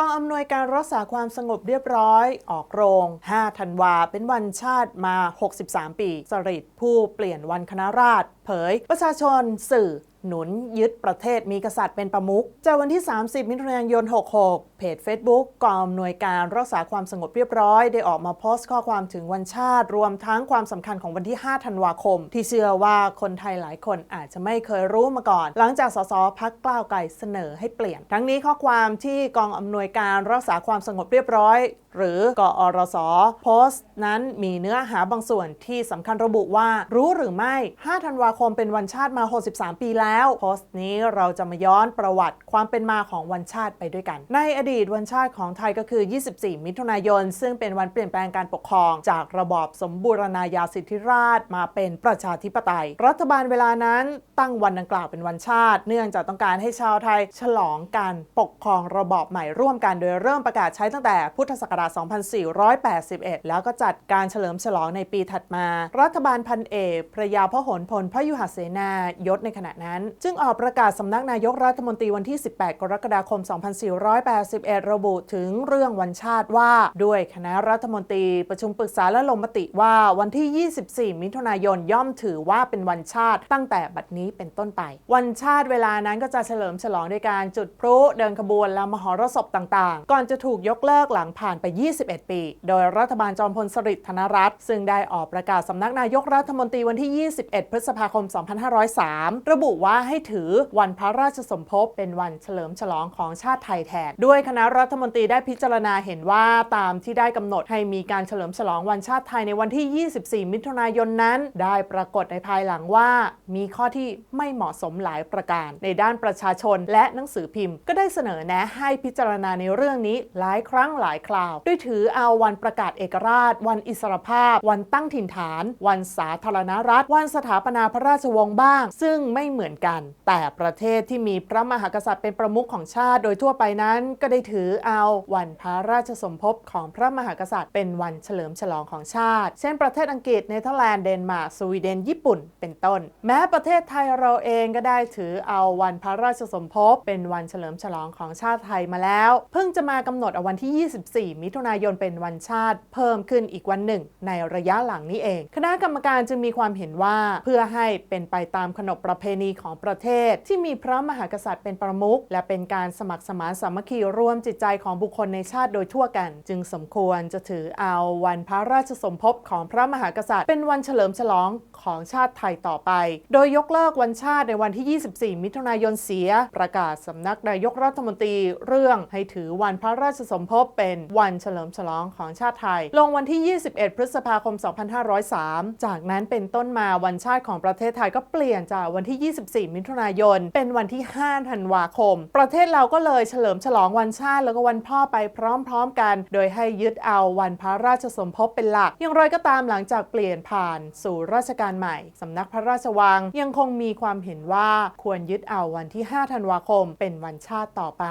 กองอำนวยการรักษาความสงบเรียบร้อย ออกโรง 5 ธันวา เป็นวันชาติมา 63 ปี สริตผู้เปลี่ยนวันคณะราษฎรเผย ประชาชนสื่อ หนุนยึดประเทศมีกษัตริย์เป็นประมุขจากวันที่ 30 มิถุนายน 66 เพจ Facebook กองอำนวยการรักษาความสงบเรียบร้อย ได้ออกมาโพสต์ข้อความถึงวันชาติ รวมทั้งความสำคัญของวันที่ 5 ธันวาคม ที่เชื่อว่าคนไทยหลายคนอาจจะไม่เคยรู้มาก่อน หลังจากสสพักกล้าวไกลเสนอให้เปลี่ยน ทั้งนี้ข้อความที่กองอำนวยการรักษาความสงบเรียบร้อย หรือกอรสโพสต์ นั้นมีเนื้อหาบางส่วนที่สำคัญระบุว่ารู้หรือไม่ 5 ธันวาคมเป็นวันชาติมา 63 ปีแล้ว โพสต์นี้เราจะมาย้อนประวัติความเป็นมาของวันชาติไปด้วยกัน ในอดีตวันชาติของไทยก็คือ 24 มิถุนายน ซึ่งเป็นวันเปลี่ยนแปลงการปกครอง จากระบอบสมบูรณาญาสิทธิราชมาเป็นประชาธิปไตย รัฐบาลเวลานั้นตั้งวันดังกล่าวเป็นวันชาติ เนื่องจากต้องการให้ชาวไทยฉลองการปกครองระบอบใหม่ร่วมกันโดยเริ่มประกาศใช้ตั้งแต่พุทธศักราช2481 แล้วก็จัดการเฉลิมฉลองในปีถัดมา รัฐบาลพันเอกพระยาพหลพลพยุหเสนายศในขณะนั้น จึงออกประกาศสำนักนายกรัฐมนตรีวันที่ 18 กรกฎาคม 2481 ระบุถึงเรื่องวันชาติว่า ด้วยคณะรัฐมนตรีประชุมปรึกษาและลงมติว่าวันที่ 24 มิถุนายนย่อมถือว่าเป็นวันชาติตั้งแต่บัดนี้เป็นต้นไป วันชาติเวลานั้นก็จะเฉลิมฉลองด้วยการจุดพลุเดินขบวนและมหรสพต่างๆ ก่อนจะถูกยกเลิกหลังผ่านไป21 ปี โดยรัฐบาลจอมพลสฤษดิ์ธนรัตน์ซึ่งได้ออกประกาศสำนักนายกรัฐมนตรีวันที่ 21 พฤษภาคม 2503 ระบุว่าให้ถือวันพระราชสมภพเป็นวันเฉลิมฉลองของชาติไทยแทน ด้วยคณะรัฐมนตรีได้พิจารณาเห็นว่าตามที่ได้กำหนดให้มีการเฉลิมฉลองวันชาติไทยในวันที่ 24 มิถุนายนนั้น ได้ปรากฏในภายหลังว่า มีข้อที่ไม่เหมาะสมหลายประการ ในด้านประชาชนและหนังสือพิมพ์ ก็ได้เสนอแนะให้พิจารณาในเรื่องนี้หลายครั้งหลายคราวด้วยถือเอาวันประกาศเอกราช วันอิสรภาพ วันตั้งถิ่นฐาน วันสาธารณรัฐ วันสถาปนาพระราชวงศ์บ้าง ซึ่งไม่เหมือนกัน แต่ประเทศที่มีพระมหากษัตริย์เป็นประมุขของชาติ โดยทั่วไปนั้น ก็ได้ถือเอาวันพระราชสมภพของพระมหากษัตริย์ เป็นวันเฉลิมฉลองของชาติ เช่นประเทศอังกฤษเนเธอร์แลนด์เดนมาร์กสวีเดน ญี่ปุ่น เป็นต้น แม้ประเทศไทยเราเองก็ได้ถือเอาวันพระราชสมภพเป็นวันเฉลิมฉลองของชาติไทยมาแล้ว เพิ่งจะมากำหนดเอาวันที่ 24มิถุนายนเป็นวันชาติ เพิ่มขึ้นอีกวันหนึ่ง ในระยะหลังนี้เอง คณะกรรมการจึงมีความเห็นว่าเพื่อให้เป็นไปตามขนบประเพณีของประเทศ ที่มีพระมหากษัตริย์เป็นประมุขและเป็นการสมัครสมานสามัคคีร่วมจิตใจของบุคคลในชาติโดยทั่วกัน จึงสมควรจะถือเอาวันพระราชสมภพของพระมหากษัตริย์ เป็นวันเฉลิมฉลองของชาติไทยต่อไป โดยยกเลิกวันชาติในวันที่ 24 มิถุนายนเสีย ประกาศสำนักนายกรัฐมนตรีเรื่องให้ถือวันพระราชสมภพเป็นวันเฉลิมฉลองของชาติไทย ลงวันที่ 21 พฤษภาคม 2503 จากนั้นเป็นต้นมาวันชาติของประเทศไทยก็เปลี่ยนจากวันที่ 24 มิถุนายน เป็นวันที่ 5 ธันวาคม ประเทศเราก็เลยเฉลิมฉลองวันชาติแล้วก็วันพ่อไปพร้อมๆกัน โดยให้ยึดเอาวันพระราชสมภพเป็นหลัก อย่างไรก็ตามหลังจากเปลี่ยนผ่านสู่ราชการใหม่ สำนักพระราชวังยังคงมีความเห็นว่าควรยึดเอาวันที่ 5 ธันวาคม เป็นวันชาติต่อไป